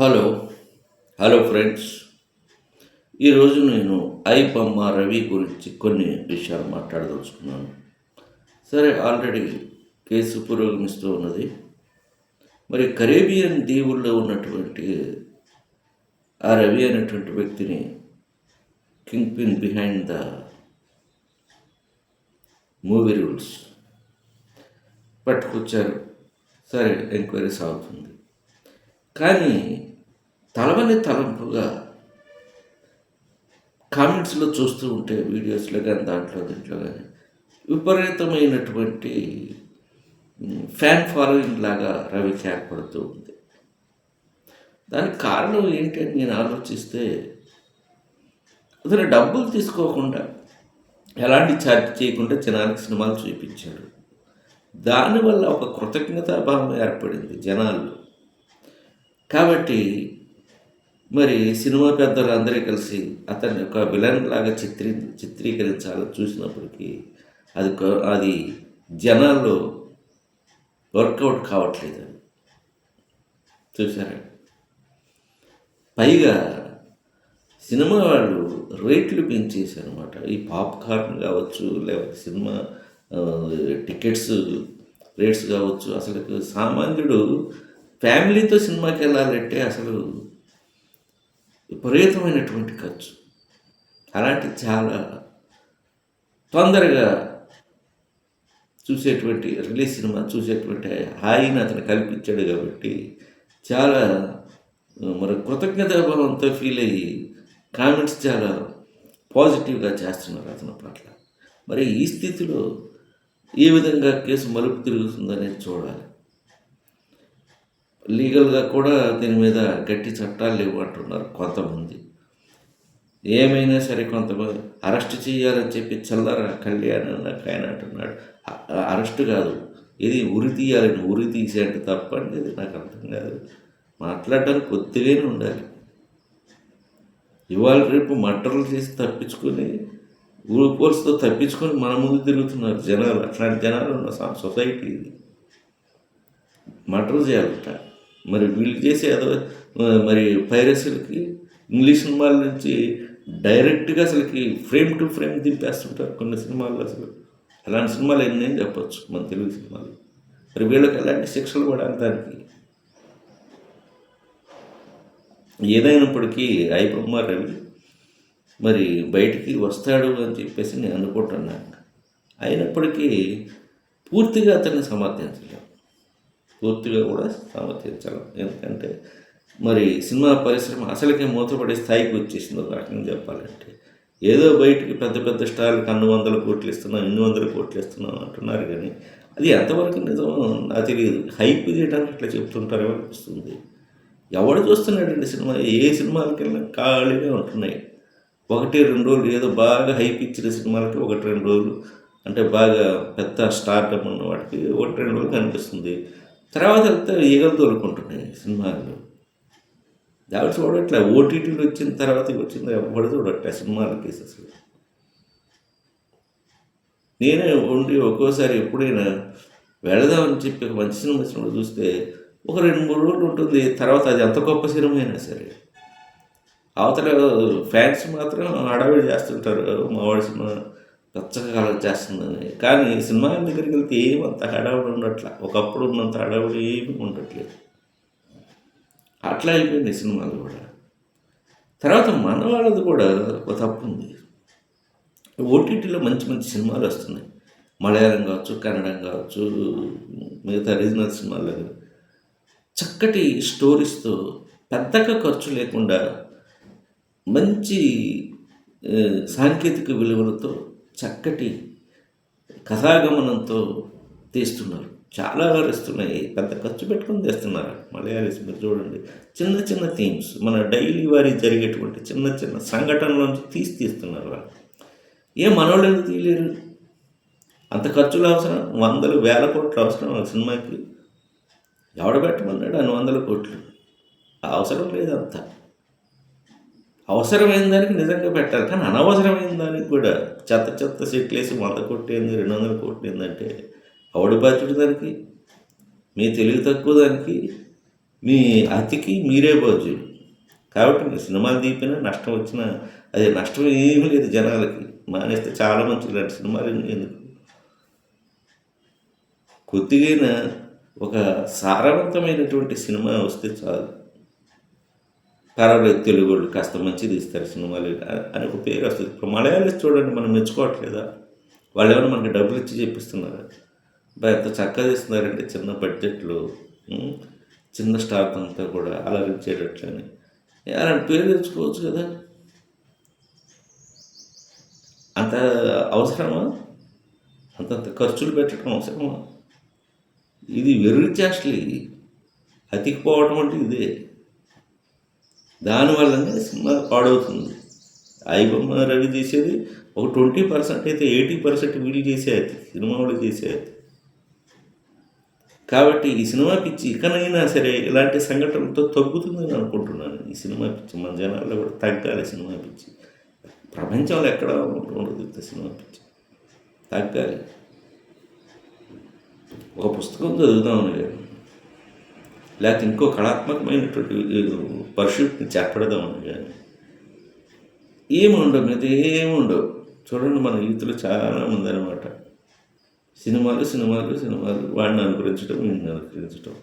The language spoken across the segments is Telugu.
Hello hello friends. ఈరోజు నేను ఐపమ్మ రవి గురించి కొన్ని విషయాలు మాట్లాడదలుచుకున్నాను. సరే ఆల్రెడీ కేసు పురోగమిస్తూ ఉన్నది. మరి కరేబియన్ దీవుల్లో ఉన్నటువంటి ఆ రవి అనేటువంటి వ్యక్తిని kingpin behind the movie rules పట్టుకొచ్చారు. సరే ఎంక్వైరీ సాగుతుంది. కానీ తలవని తలంపుగా కామెంట్స్లో చూస్తూ ఉంటే వీడియోస్లో కానీ దాంట్లో దీంట్లో కానీ విపరీతమైనటువంటి ఫ్యాన్ ఫాలోయింగ్ లాగా రవికి ఏర్పడుతూ ఉంది. దానికి కారణం ఏంటి అని నేను ఆలోచిస్తే అతను డబ్బులు తీసుకోకుండా ఎలాంటి ఛార్జ్ చేయకుండా జనానికి సినిమాలు చూపించాడు. దానివల్ల ఒక కృతజ్ఞతాభావం ఏర్పడింది జనాల్లో. కాబట్టి మరి సినిమా పెద్దలు అందరూ కలిసి అతన్ని ఒక విలన్ లాగా చిత్రీ చిత్రీకరించాలని చూసినప్పటికీ అది అది జనాల్లో వర్కౌట్ కావట్లేదు అది చూసారా పైగా సినిమా వాళ్ళు రేట్లు పెంచేసారు అనమాట ఈ పాప్కార్న్ కావచ్చు లేకపోతే సినిమా టికెట్స్ రేట్స్ కావచ్చు అసలు సామాన్యుడు ఫ్యామిలీతో సినిమాకి వెళ్ళాలంటే అసలు విపరీతమైనటువంటి ఖర్చు. అలాంటి చాలా తొందరగా చూసేటువంటి రిలీజ్ సినిమా చూసేటువంటి హాయిని అతను కల్పించాడు కాబట్టి చాలా మరి కృతజ్ఞతాభావంతో ఫీల్ అయ్యి కామెంట్స్ చాలా పాజిటివ్గా చేస్తున్నారు అతని పట్ల. మరి ఈ స్థితిలో ఏ విధంగా కేసు మలుపు తిరుగుతుందనేది చూడాలి. లీగల్గా కూడా దీని మీద గట్టి చట్టాలు లేవు అంటున్నారు కొంతమంది. ఏమైనా సరే కొంతమంది అరెస్ట్ చేయాలని చెప్పి చల్లర కళ్యాణ్ నాకు ఆయన అంటున్నాడు. అరెస్ట్ కాదు ఇది ఉరి తీయాలని ఉరి తీసేయంటే తప్పండి ఇది నాకు అర్థం కాదు. మాట్లాడడానికి కొద్దిగానే ఉండాలి. ఇవాళ రేపు మటర్లు చేసి తప్పించుకొని ఊరు పోల్స్తో తప్పించుకొని మన ముందు తిరుగుతున్నారు జనాలు. అట్లాంటి జనాలు ఉన్న సొసైటీ ఇది. మటర్ చేయాలట. మరి వీళ్ళు చేసే మరి పైరసీలకి ఇంగ్లీష్ సినిమాల నుంచి డైరెక్ట్గా అసలుకి ఫ్రేమ్ టు ఫ్రేమ్ దింపేస్తుంటారు కొన్ని సినిమాల్లో అసలు. అలాంటి సినిమాలు ఎన్ని చెప్పచ్చు మన తెలుగు సినిమాలు. మరి వీళ్ళకి ఎలాంటి శిక్షలు కూడా దానికి ఏదైనప్పటికీ ఐపమ్మ రవి మరి బయటికి వస్తాడు అని చెప్పేసి నేను అనుకుంటున్నాను. అయినప్పటికీ పూర్తిగా అతన్ని సమర్థించలేము. పూర్తిగా కూడా సమర్థించలేం ఎందుకంటే మరి సినిమా పరిశ్రమ అసలుకే మూతపడే స్థాయికి వచ్చేసింది ఒక రకంగా చెప్పాలంటే. ఏదో బయటికి పెద్ద పెద్ద స్టార్లకు అన్ని వందల కోట్లు ఇస్తున్నాం ఇన్ని వందల కోట్లు ఇస్తున్నాం అంటున్నారు కానీ అది ఎంతవరకు నిజం నాకు తెలియదు. హైప్ చేయడానికి ఇట్లా చెప్తుంటారో అనిపిస్తుంది. ఎవడు చూస్తున్నాడండి సినిమా? ఏ సినిమాలకి వెళ్ళినా ఖాళీగా ఉంటున్నాయి. ఒకటి రెండు రోజులు ఏదో బాగా హైప్ ఇచ్చిన సినిమాలకి ఒకటి రెండు రోజులు అంటే బాగా పెద్ద స్టార్టప్ ఉన్న వాటికి ఒకటి రెండు రోజులు కనిపిస్తుంది. తర్వాత వెళ్తే ఈగలు తోలుకుంటున్నాయి సినిమాలు. ఎవరు చూడట్లే ఓటీటీలు వచ్చిన తర్వాత వచ్చింది ఎవరు చూడట్లే సినిమాల కేసెస్. నేనే ఉండి ఒక్కోసారి ఎప్పుడైనా వెళదామని చెప్పి ఒక మంచి సినిమా వచ్చినప్పుడు చూస్తే ఒక రెండు మూడు రోజులు ఉంటుంది తర్వాత అది ఎంత గొప్ప సినిమా అయినా సరే. అవతల ఫ్యాన్స్ మాత్రం హడావిడి చేస్తుంటారు మావాడి సినిమా. పచ్చగా కలర్ చేస్తుందని కానీ సినిమా దగ్గరికి వెళ్తే ఏమంత హడావిడి ఉండట్ల. ఒకప్పుడు ఉన్నంత హడావుడు ఏమి ఉండట్లేదు. అట్లా అయిపోయింది సినిమాలు కూడా. తర్వాత మన వాళ్ళది కూడా ఒక తప్పు ఉంది. ఓటీటీలో మంచి మంచి సినిమాలు వస్తున్నాయి. మలయాళం కావచ్చు కన్నడం కావచ్చు మిగతా రీజనల్ సినిమాలు. చక్కటి స్టోరీస్తో పెద్దగా ఖర్చు లేకుండా మంచి సాంకేతిక విలువలతో చక్కటి కథాగమనంతో తీస్తున్నారు. చాలా వస్తున్నాయి పెద్ద ఖర్చు పెట్టుకొని తెస్తున్నారు. మలయాళీస్ మీరు చూడండి. చిన్న చిన్న థీమ్స్. మన డైలీ వారి జరిగేటువంటి చిన్న చిన్న సంఘటనలోంచి తీసి తీస్తున్నారు వాళ్ళు. ఏ మనోళ్ళు ఎందుకు తీయలేరు? అంత ఖర్చులు అవసరం? వందలు వేల కోట్లు అవసరం ఆ సినిమాకి? ఎవడ పెట్టమన్నాడు? అన్ని వందల కోట్లు. అవసరం లేదు అంత. అవసరమైన దానికి నిజంగా పెట్టాలి. కానీ అనవసరమైన దానికి కూడా చెత్త చెత్త సెట్లు వేసి వంద కొట్టేంది రెండు వందల కోట్లు ఏందంటే ఎవడు బాధ్యుడు దానికి మీ తెలివి తక్కువ దానికి మీ అతికి మీరే బాధ్యుడు. కాబట్టి మీరు సినిమాలు తీపినా నష్టం వచ్చినా అది నష్టం ఏమీ లేదు జనాలకి మానేస్తే చాలా మంచి ఇలాంటి సినిమాలు ఎందుకు? కొద్దిగైనా ఒక సారవంతమైనటువంటి సినిమా వస్తే చాలు. పర్వాలేదు తెలుగు వాళ్ళు కాస్త మంచిది ఇస్తారు సినిమాలు. అని ఒక పేరు వస్తుంది. ఇప్పుడు మలయాళీస్ చూడండి మనం మెచ్చుకోవట్లేదా? వాళ్ళు ఏమైనా మనకి డబ్బులు ఇచ్చి చెప్పిస్తున్నారా. బాగా ఎంత చక్కగా ఇస్తున్నారంటే చిన్న బడ్జెట్లో చిన్న స్టాఫ్ అంతా కూడా అలరించేటట్లని. అలాంటి పేరు తెచ్చుకోవచ్చు కదా. అంత అవసరమా? అంతంత ఖర్చులు పెట్టడం అవసరమా? ఇది వెర్రి చేష్టలు ఇది అతికిపోవటం అంటే ఇదే. దానివల్లనే సినిమా పాడవుతుంది. ఐబొమ్మ రవి చేసేది ఒక ట్వంటీ పర్సెంట్ అయితే ఎయిటీ పర్సెంట్ వీళ్ళు చేసేది సినిమా వాళ్ళు చేసేది కాబట్టి ఈ సినిమా పిచ్చి ఇకనైనా సరే ఇలాంటి సంఘటనలతో తగ్గుతుందని అనుకుంటున్నాను. ఈ సినిమా పిచ్చి మన జనాల్లో కూడా తగ్గాలి సినిమా పిచ్చి. ప్రపంచంలో ఎక్కడ ఉండదు సినిమా పిచ్చి. తగ్గాలి. ఒక పుస్తకం చదువుదాం నేను లేకపోతే ఇంకో కళాత్మకమైనటువంటి పరిశుద్ధిని చేపడదామని కానీ. ఏముండవు మీద ఏముండవు. చూడండి మన యూత్లో చాలా మంది అనమాట సినిమాలు సినిమాలు సినిమాలు. వాడిని అనుకరించడం వీడిని అనుకరించడం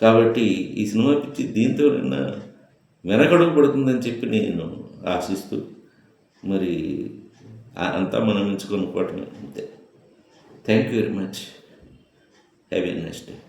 కాబట్టి ఈ సినిమా పిచ్చి దీంతో నిన్న వెనకడుగు పడుతుందని చెప్పి నేను ఆశిస్తూ మరి అంతా మనం ఎంచుకొనుకోవటమే అంతే. Thank you very much Have a.